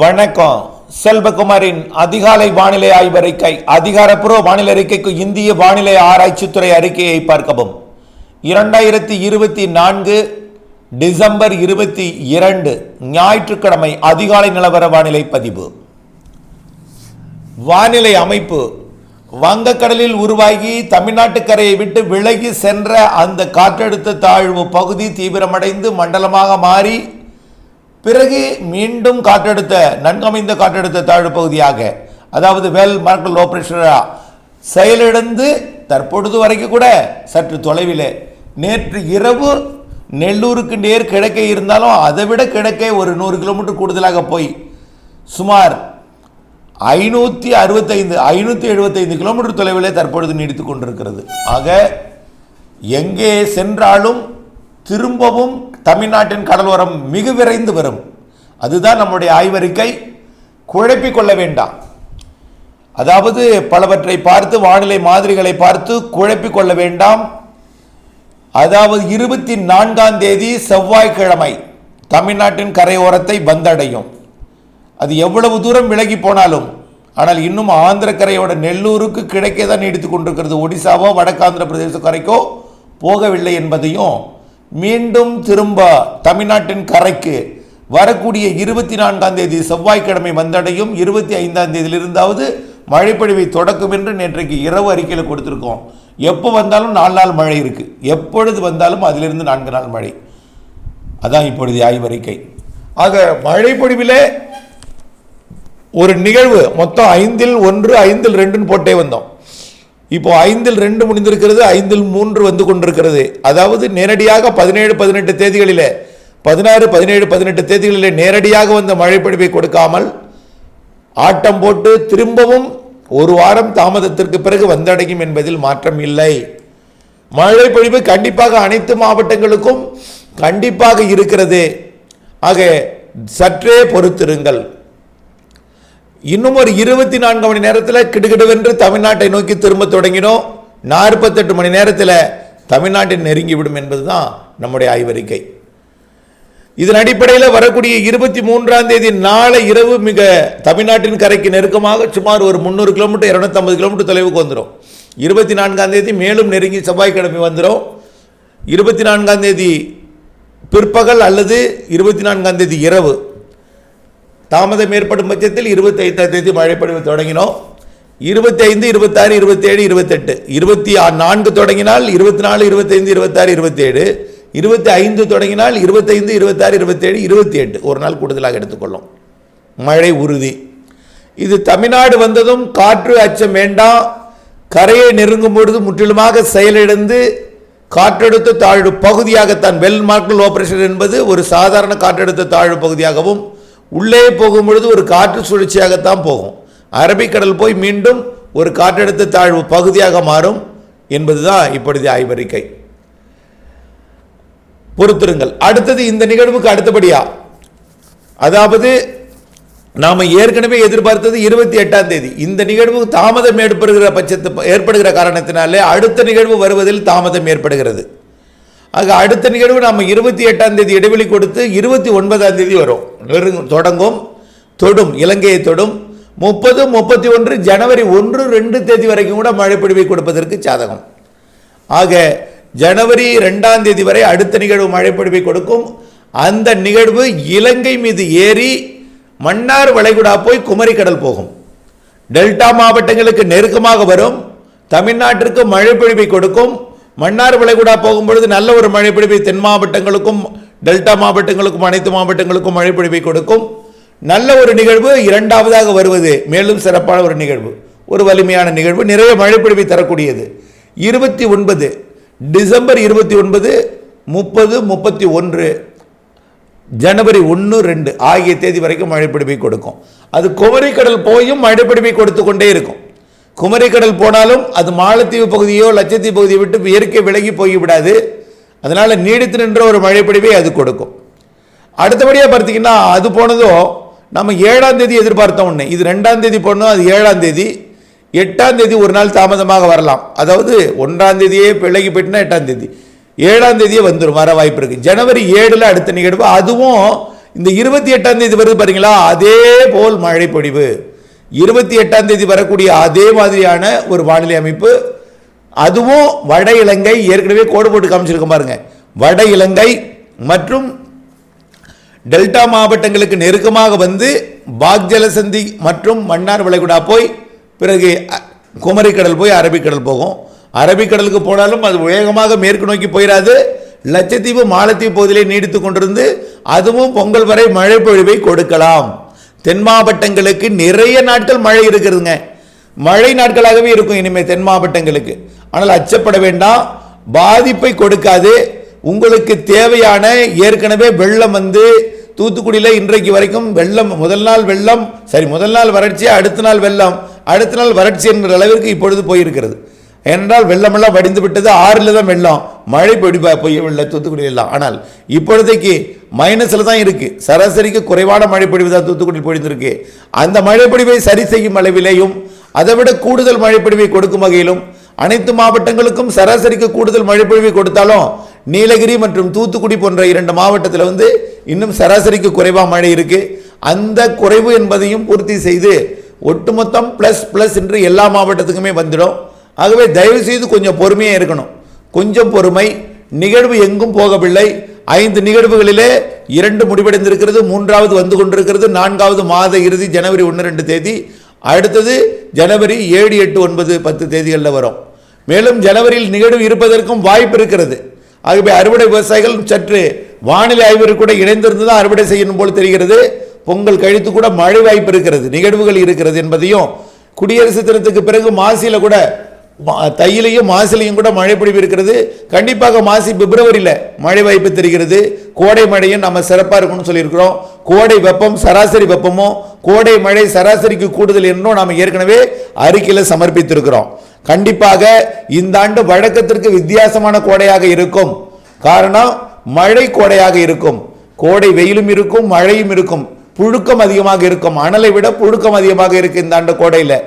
வணக்கம். செல்வகுமாரின் அதிகாலை வானிலை ஆய்வறிக்கை அதிகாரப்பூர்வ வானிலை அறிக்கைக்கு இந்திய வானிலை ஆராய்ச்சித்துறை அறிக்கையை பார்க்கவும். இரண்டாயிரத்தி இருபத்தி நான்கு டிசம்பர் இருபத்தி இரண்டு ஞாயிற்றுக்கிழமை அதிகாலை நிலவர வானிலை பதிவு. வானிலை அமைப்பு. வங்கக்கடலில் உருவாகி தமிழ்நாட்டு கரையை விட்டு விலகி சென்ற அந்த காற்றழுத்த தாழ்வு பகுதி தீவிரமடைந்து மண்டலமாக மாறி பிறகு மீண்டும் காற்றெடுத்த நன்கமைந்த காற்றெடுத்த தாழ்வு பகுதியாக அதாவது வெல் மார்க்கல் லோ பிரஷரா செயலிழந்து தற்பொழுது வரைக்கும் கூட சற்று தொலைவில். நேற்று இரவு நெல்லூருக்கு நேர் கிழக்கே இருந்தாலும் அதை விட கிழக்கே ஒரு நூறு கிலோமீட்டர் கூடுதலாக போய் சுமார் ஐநூற்றி அறுபத்தைந்து ஐநூற்றி எழுபத்தைந்து கிலோமீட்டர் தொலைவிலே தற்பொழுது நீடித்து கொண்டிருக்கிறது. ஆக எங்கே சென்றாலும் திரும்பவும் தமிழ்நாட்டின் கடலோரம் மிக விரைந்து வரும். அதுதான் நம்முடைய ஆய்வறிக்கை. குழப்பிக் கொள்ள வேண்டாம். அதாவது பலவற்றை பார்த்து வானிலை மாதிரிகளை பார்த்து குழப்பிக் கொள்ள வேண்டாம். அதாவது இருபத்தி நான்காம் தேதி செவ்வாய்க்கிழமை தமிழ்நாட்டின் கரையோரத்தை வந்தடையும். அது எவ்வளவு தூரம் விலகி போனாலும் ஆனால் இன்னும் ஆந்திர கரையோட நெல்லூருக்கு கிடைக்கே தான் நீடித்து கொண்டிருக்கிறது. ஒடிசாவோ வடக்காந்திர பிரதேச கரைக்கோ போகவில்லை என்பதையும் மீண்டும் திரும்ப தமிழ்நாட்டின் கரைக்கு வரக்கூடிய இருபத்தி நான்காம் தேதி செவ்வாய்க்கிழமை வந்தடையும். இருபத்தி ஐந்தாம் தேதியிலிருந்தாவது மழைப்பொழிவை தொடக்கும் என்று நேற்றைக்கு இரவு அறிக்கையில் கொடுத்துருக்கோம். எப்போ வந்தாலும் நாலு நாள் மழை இருக்குது எப்பொழுது வந்தாலும் அதிலிருந்து நான்கு நாள் மழை. அதான் இப்பொழுது ஆய்வறிக்கை ஆக மழைப்பொழிவிலே ஒரு நிகழ்வு மொத்தம் ஐந்தில் ஒன்று ஐந்தில் ரெண்டுன்னு போட்டே வந்தோம். இப்போ ஐந்தில் ரெண்டு முடிந்திருக்கிறது ஐந்தில் மூன்று வந்து கொண்டிருக்கிறது. அதாவது நேரடியாக பதினேழு பதினெட்டு தேதிகளில் பதினாறு பதினேழு பதினெட்டு தேதிகளில் நேரடியாக வந்த மழைப்பொழிவை கொடுக்காமல் ஆட்டம் போட்டு திரும்பவும் ஒரு வாரம் தாமதத்திற்கு பிறகு வந்தடையும் என்பதில் மாற்றம் இல்லை. மழைப்பொழிவு கண்டிப்பாக அனைத்து மாவட்டங்களுக்கும் கண்டிப்பாக இருக்கிறது. ஆக சற்றே பொறுத்திருங்கள். இன்னும் ஒரு இருபத்தி நான்கு மணி நேரத்தில் கிடுகிடுவென்று தமிழ்நாட்டை நோக்கி திரும்ப தொடங்கினோம். நாற்பத்தெட்டு மணி நேரத்தில் தமிழ்நாட்டை நெருங்கிவிடும் என்பதுதான் நம்முடைய ஆய்வறிக்கை. இதன் அடிப்படையில் வரக்கூடிய இருபத்தி மூன்றாம் தேதி நாளை இரவு மிக தமிழ்நாட்டின் கரைக்கு நெருக்கமாக சுமார் ஒரு முந்நூறு கிலோமீட்டர் இரநூத்தம்பது கிலோமீட்டர் தொலைவுக்கு வந்துடும் இருபத்தி நான்காம் தேதி மேலும் நெருங்கி செவ்வாய்க்கிழமை வந்துடும் இருபத்தி நான்காம் தேதி பிற்பகல் அல்லது இருபத்தி நான்காம் தேதி இரவு தாமதம் ஏற்படும் பட்சத்தில் இருபத்தி ஐந்தாம் தேதி மழைப்பொழிவு தொடங்கினோம். இருபத்தி ஐந்து இருபத்தாறு இருபத்தேழு இருபத்தெட்டு. இருபத்தி நான்கு தொடங்கினால் இருபத்தி நாலு இருபத்தைந்து இருபத்தாறு இருபத்தேழு. இருபத்தி ஐந்து தொடங்கினால் இருபத்தைந்து இருபத்தாறு இருபத்தேழு இருபத்தி எட்டு ஒரு நாள் கூடுதலாக எடுத்துக்கொள்ளும். மழை உறுதி. இது தமிழ்நாடு வந்ததும் காற்று அச்சம் வேண்டாம். கரையை நெருங்கும் பொழுது முற்றிலுமாக செயலிழந்து காற்றழுத்த தாழ்வு பகுதியாகத்தான் வெல் மார்க்கல் ஆபரேஷன் என்பது ஒரு சாதாரண காற்றழுத்த தாழ்வு பகுதியாகவும் உள்ளே போகும் பொழுது ஒரு காற்று சுழற்சியாகத்தான் போகும். அரபிக்கடல் போய் மீண்டும் ஒரு காற்றழுத்த தாழ்வு பகுதியாக மாறும் என்பதுதான் இப்பொழுது ஆய்வறிக்கை. பொறுத்திருங்கள். அடுத்தது இந்த நிகழ்வுக்கு அடுத்தபடியா? அதாவது நாம் ஏற்கனவே எதிர்பார்த்தது இருபத்தி எட்டாம் தேதி. இந்த நிகழ்வு தாமதம் ஏற்படுகிற பட்சத்து ஏற்படுகிற காரணத்தினாலே அடுத்த நிகழ்வு வருவதில் தாமதம் ஏற்படுகிறது. ஆக அடுத்த நிகழ்வு நம்ம இருபத்தி எட்டாம் தேதி இடைவெளி கொடுத்து இருபத்தி ஒன்பதாம் தேதி வரும். நெருங்கும், தொடங்கும் தொடும் இலங்கையை தொடும். முப்பது முப்பத்தி ஒன்று ஜனவரி ஒன்று ரெண்டு தேதி வரைக்கும் கூட மழைப்பொழிவை கொடுப்பதற்கு சாதகம். ஆக ஜனவரி ரெண்டாம் தேதி வரை அடுத்த நிகழ்வு மழைப்பொழிவை கொடுக்கும். அந்த நிகழ்வு இலங்கை மீது ஏறி மன்னார் வளைகுடா போய் குமரிக்கடல் போகும். டெல்டா மாவட்டங்களுக்கு நெருக்கமாக வரும். தமிழ்நாட்டிற்கு மழைப்பொழிவை கொடுக்கும். மன்னார் வளைகுடா போகும்பொழுது நல்ல ஒரு மழைப்பிடிப்பை தென் மாவட்டங்களுக்கும் டெல்டா மாவட்டங்களுக்கும் அனைத்து மாவட்டங்களுக்கும் மழைப்பிடிப்பை கொடுக்கும். நல்ல ஒரு நிகழ்வு இரண்டாவதாக வருவது மேலும் சிறப்பான ஒரு நிகழ்வு ஒரு வலிமையான நிகழ்வு நிறைய மழைப்பிடிப்பை தரக்கூடியது. இருபத்தி ஒன்பது டிசம்பர் இருபத்தி ஒன்பது முப்பது முப்பத்தி ஒன்று ஜனவரி ஒன்று ரெண்டு ஆகிய தேதி வரைக்கும் மழைப்பிடிப்பை கொடுக்கும். அது குமரிக்கடல் போயும் மழைப்பிடிப்பை கொடுத்து கொண்டே இருக்கும். குமரிக்கடல் போனாலும் அது மாலத்தீவு பகுதியோ லட்சத்தீவு பகுதியை விட்டு இயற்கை விலகி போய்விடாது. அதனால் நீடித்து நின்ற ஒரு மழைப்பிடிப்பை அது கொடுக்கும். அடுத்தபடியாக பார்த்தீங்கன்னா அது போனதும் நம்ம ஏழாம் தேதி எதிர்பார்த்தோம் ஒன்று இது ரெண்டாம் தேதி போனோம் அது ஏழாம் தேதி. எட்டாம் தேதி ஒரு நாள் தாமதமாக வரலாம். அதாவது ஒன்றாம் தேதியே விலகி போயிட்டுனா எட்டாம் தேதி. ஏழாம் தேதியே வந்துடும் வர வாய்ப்பு இருக்குது ஜனவரி ஏழில் அடுத்த நிகழ்வு. அதுவும் இந்த இருபத்தி எட்டாம் தேதி வருது பாருங்களா அதே போல் மழை பொழிவு இருபத்தி எட்டாம் தேதி வரக்கூடிய அதே மாதிரியான ஒரு வானிலை அமைப்பு. அதுவும் வட இலங்கை ஏற்கனவே கோடு போட்டு காமிச்சிருக்கோம் பாருங்க. வட இலங்கை மற்றும் டெல்டா மாவட்டங்களுக்கு நெருக்கமாக வந்து பாக்ஜலசந்தி மற்றும் மன்னார் வளைகுடா போய் பிறகு குமரிக்கடல் போய் அரபிக்கடல் போகும். அரபிக்கடலுக்கு போனாலும் அது வேகமாக மேற்கு நோக்கி போயிடாது லட்சத்தீவு மாலத்தீவு பகுதியிலே நீடித்து கொண்டிருந்து அதுவும் பொங்கல் வரை மழை பொழிவை கொடுக்கலாம். தென் மாவட்டங்களுக்கு நிறைய நாட்கள் மழை இருக்கிறதுங்க. மழை நாட்களாகவே இருக்கும் இனிமேல் தென் மாவட்டங்களுக்கு. ஆனால் அச்சப்பட வேண்டாம். பாதிப்பை கொடுக்காது. உங்களுக்கு தேவையான ஏற்கனவே வெள்ளம் வந்து தூத்துக்குடியில் இன்றைக்கு வரைக்கும் வெள்ளம் முதல் நாள் வெள்ளம் சரி முதல் நாள் வறட்சி அடுத்த நாள் வெள்ளம். அடுத்த நாள் வறட்சி என்கிற அளவிற்கு இப்பொழுது போயிருக்கிறது. ஏனென்றால் வெள்ளமெல்லாம் வடிந்து விட்டது ஆறில் தான் வெள்ளம். மழை பொடி பொய்யவில்லை தூத்துக்குடியில் எல்லாம். ஆனால் இப்பொழுதைக்கு மைனஸில் தான் இருக்குது சராசரிக்கு குறைவான மழை பொழிவு தான் தூத்துக்குடியில் பொழிந்திருக்கு. அந்த மழை பொழிவை சரி செய்யும் அளவிலேயும் அதை விட கூடுதல் மழை பொழிவை கொடுக்கும் வகையிலும் அனைத்து மாவட்டங்களுக்கும் சராசரிக்கு கூடுதல் மழை பொழிவை கொடுத்தாலும் நீலகிரி மற்றும் தூத்துக்குடி போன்ற இரண்டு மாவட்டத்தில் வந்து இன்னும் சராசரிக்கு குறைவாக மழை இருக்குது அந்த குறைவு என்பதையும் பூர்த்தி செய்து ஒட்டுமொத்தம் ப்ளஸ் ப்ளஸ் என்று எல்லா மாவட்டத்துக்குமே வந்துடும். ஆகவே தயவு செய்து கொஞ்சம் பொறுமையாக இருக்கணும். கொஞ்சம் பொறுமை. நிகழ்வு எங்கும் போகவில்லை. ஐந்து நிகழ்வுகளிலே இரண்டு முடிவடைந்திருக்கிறது மூன்றாவது வந்து கொண்டிருக்கிறது நான்காவது மாத இறுதி ஜனவரி ஒன்று ரெண்டு தேதி. அடுத்தது ஜனவரி ஏழு எட்டு ஒன்பது பத்து தேதிகளில் வரும். மேலும் ஜனவரியில் நிகழ்வு இருப்பதற்கும் வாய்ப்பு இருக்கிறது. ஆகவே அறுவடை விவசாயிகள் சற்று வானிலை ஆய்வு கூட இணைந்திருந்து தான் அறுவடை செய்யணும் போல் தெரிகிறது. பொங்கல் கழித்து கூட மழை வாய்ப்பு இருக்கிறது. நிகழ்வுகள் இருக்கிறது என்பதையும் குடியரசு தினத்துக்கு பிறகு மாசியில கூட தையிலையும் மாசிலையும் கூட மழை பொழிவு இருக்கிறது. கண்டிப்பாக மாசி பிப்ரவரியில் மழை வாய்ப்பு தெரிகிறது. கோடை மழையும் நம்ம சிறப்பாக இருக்கும்னு சொல்லியிருக்கிறோம். கோடை வெப்பம் சராசரி வெப்பமும் கோடை மழை சராசரிக்கு கூடுதல் என்றும் நாம் ஏற்கனவே அறிக்கையில் சமர்ப்பித்திருக்கிறோம். கண்டிப்பாக இந்த ஆண்டு வழக்கத்திற்கு வித்தியாசமான கோடையாக இருக்கும். காரணம் மழை கோடையாக இருக்கும். கோடை வெயிலும் இருக்கும் மழையும் இருக்கும். புழுக்கம் அதிகமாக இருக்கும். அனலை விட புழுக்கம் அதிகமாக இருக்கு இந்த ஆண்டு கோடையில்.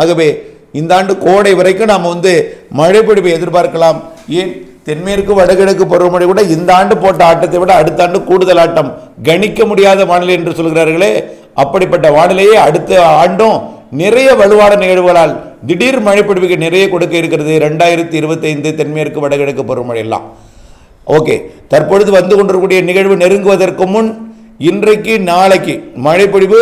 ஆகவே இந்த ஆண்டு கோடை வரைக்கும் நாம் வந்து மழை பொழிவை எதிர்பார்க்கலாம். ஏன்? தென்மேற்கு வடகிழக்கு பருவமழை கூட இந்த ஆண்டு போட்ட ஆட்டத்தை விட அடுத்த ஆண்டு கூடுதல் ஆட்டம் கணிக்க முடியாத வானிலை என்று சொல்கிறார்களே. அப்படிப்பட்ட வானிலையை அடுத்த ஆண்டும் நிறைய வலுவான நிகழ்வுகளால் திடீர் மழைப்பிடிப்புக்கு நிறைய கொடுக்க இருக்கிறது ரெண்டாயிரத்தி இருபத்தைந்து தென்மேற்கு வடகிழக்கு பருவமழை எல்லாம் ஓகே தற்பொழுது வந்து கொண்டிருக்கக்கூடிய நிகழ்வு நெருங்குவதற்கு முன் இன்றைக்கு நாளைக்கு மழைப்பொழிவு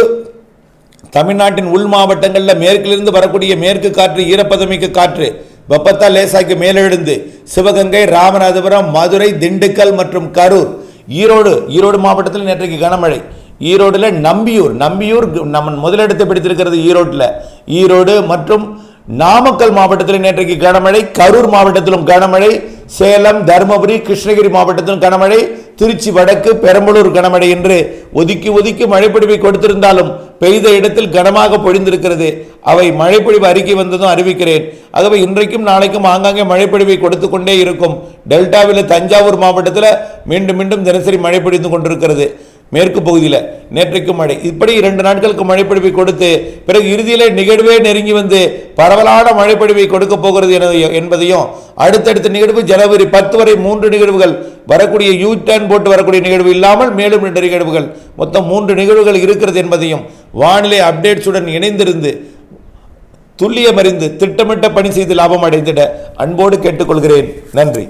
தமிழ்நாட்டின் உள் மாவட்டங்களில் மேற்கிலிருந்து வரக்கூடிய மேற்கு காற்று ஈரப்பதமிக்க காற்று வெப்பத்தால் லேசாக்கி மேலெழுந்து சிவகங்கை ராமநாதபுரம் மதுரை திண்டுக்கல் மற்றும் கரூர். ஈரோடு ஈரோடு மாவட்டத்தில் நேற்றைக்கு கனமழை. ஈரோடில் நம்பியூர் நம்பியூர் நம்ம முதலிடத்தை பிடித்திருக்கிறது ஈரோட்டில். ஈரோடு மற்றும் நாமக்கல் மாவட்டத்தில் நேற்றைக்கு கனமழை கரூர் மாவட்டத்திலும் கனமழை சேலம் தருமபுரி கிருஷ்ணகிரி மாவட்டத்திலும் கனமழை திருச்சி வடக்கு பெரம்பலூர் கனமழை என்று ஒதுக்கி ஒதுக்கி மழைப்பொழிவை கொடுத்திருந்தாலும் பெய்த இடத்தில் கனமாக பொழிந்திருக்கிறது. அவை மழைப்பொழிவு அறிக்கை வந்ததும் அறிவிக்கிறேன். ஆகவே இன்றைக்கும் நாளைக்கும் ஆங்காங்கே மழைப்பொழிவை கொடுத்து கொண்டே இருக்கும். டெல்டாவில் தஞ்சாவூர் மாவட்டத்தில் மீண்டும் மீண்டும் தினசரி மழை பொழிந்து கொண்டிருக்கிறது. மேற்கு பகுதியில் நேற்றைக்கு மழை. இப்படி இரண்டு நாட்களுக்கு மழைப்பொழிவை கொடுத்து பிறகு இறுதியிலே நிகழ்வே நெருங்கி வந்து பரவலான மழைப்பொழிவை கொடுக்க போகிறது என- என்பதையும் அடுத்தடுத்த நிகழ்வு ஜனவரி பத்து வரை மூன்று நிகழ்வுகள் வரக்கூடிய யூ டர்ன் போட்டு வரக்கூடிய நிகழ்வு இல்லாமல் மேலும் ரெண்டு நிகழ்வுகள். மொத்தம் மூன்று நிகழ்வுகள் இருக்கிறது என்பதையும் வானிலை அப்டேட்ஸுடன் இணைந்திருந்து துல்லியமறிந்து திட்டமிட்ட பணி செய்து லாபம் அடைந்திட அன்போடு கேட்டுக்கொள்கிறேன். நன்றி.